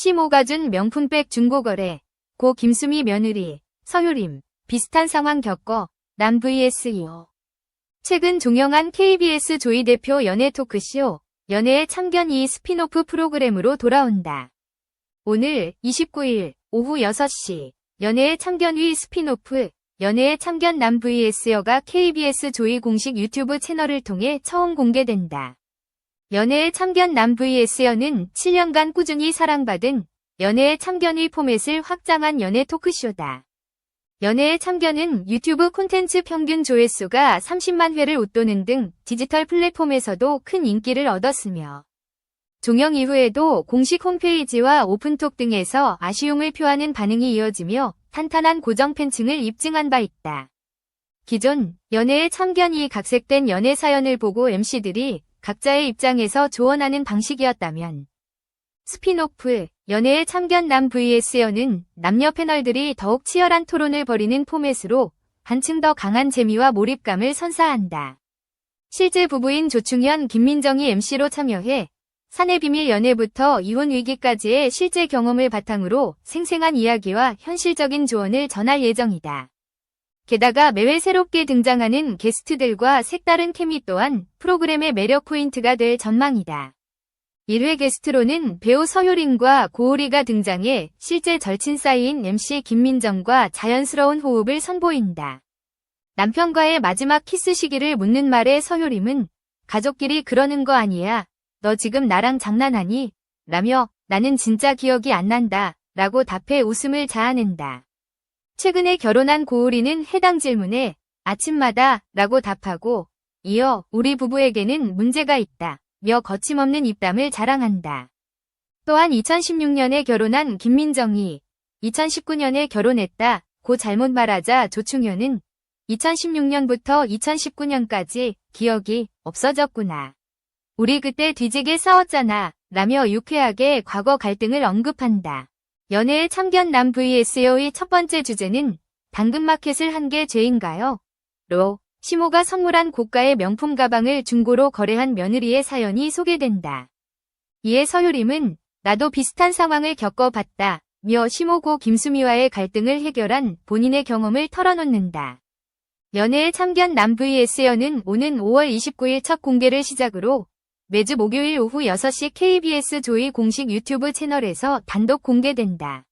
시모가 준 명품백 중고거래. 고 김수미 며느리, 서효림, 비슷한 상황 겪어, 남 vs 이어. 최근 종영한 KBS 조이 대표 연애 토크쇼, 연애의 참견 이 스피노프 프로그램으로 돌아온다. 오늘 29일 오후 6시, 연애의 참견 위 스피노프, 연애의 참견 남 vs 여가 KBS 조이 공식 유튜브 채널을 통해 처음 공개된다. 연애의 참견 남 vs 여는 7년간 꾸준히 사랑받은 연애의 참견의 포맷을 확장한 연애 토크쇼다. 연애의 참견은 유튜브 콘텐츠 평균 조회수가 30만 회를 웃도는 등 디지털 플랫폼에서도 큰 인기를 얻었으며 종영 이후에도 공식 홈페이지와 오픈톡 등에서 아쉬움을 표하는 반응이 이어지며 탄탄한 고정 팬층을 입증한 바 있다. 기존 연애의 참견이 각색된 연애 사연을 보고 MC들이 각자의 입장에서 조언하는 방식이었다면 스피노프 연애의 참견 남 vs 여는 남녀 패널들이 더욱 치열한 토론을 벌이는 포맷으로 한층 더 강한 재미와 몰입감을 선사한다. 실제 부부인 조충현, 김민정이 MC로 참여해 사내 비밀 연애부터 이혼 위기까지의 실제 경험을 바탕으로 생생한 이야기와 현실적인 조언을 전할 예정이다. 게다가 매회 새롭게 등장하는 게스트들과 색다른 케미 또한 프로그램의 매력 포인트가 될 전망이다. 1회 게스트로는 배우 서효린과 고우리가 등장해 실제 절친 사이인 MC 김민정과 자연스러운 호흡을 선보인다. 남편과의 마지막 키스 시기를 묻는 말에 서효림은 가족끼리 그러는 거 아니야. 너 지금 나랑 장난하니? 라며 나는 진짜 기억이 안 난다. 라고 답해 웃음을 자아낸다. 최근에 결혼한 고우리는 해당 질문에 아침마다 라고 답하고 이어 우리 부부에게는 문제가 있다. 며 거침없는 입담을 자랑한다. 또한 2016년에 결혼한 김민정이 2019년에 결혼했다. 고 잘못 말하자 조충현은 2016년부터 2019년까지 기억이 없어졌구나. 우리 그때 뒤지게 싸웠잖아. 라며 유쾌하게 과거 갈등을 언급한다. 연애의 참견 남 vs여의 첫 번째 주제는 당근마켓을 한 게 죄인가요? 로 시모가 선물한 고가의 명품 가방을 중고로 거래한 며느리의 사연이 소개된다. 이에 서효림은 나도 비슷한 상황을 겪어봤다. 며 시모고 김수미와의 갈등을 해결한 본인의 경험을 털어놓는다. 연애의 참견 남 vs여는 오는 5월 29일 첫 공개를 시작으로 매주 목요일 오후 6시 KBS 조이 공식 유튜브 채널에서 단독 공개된다.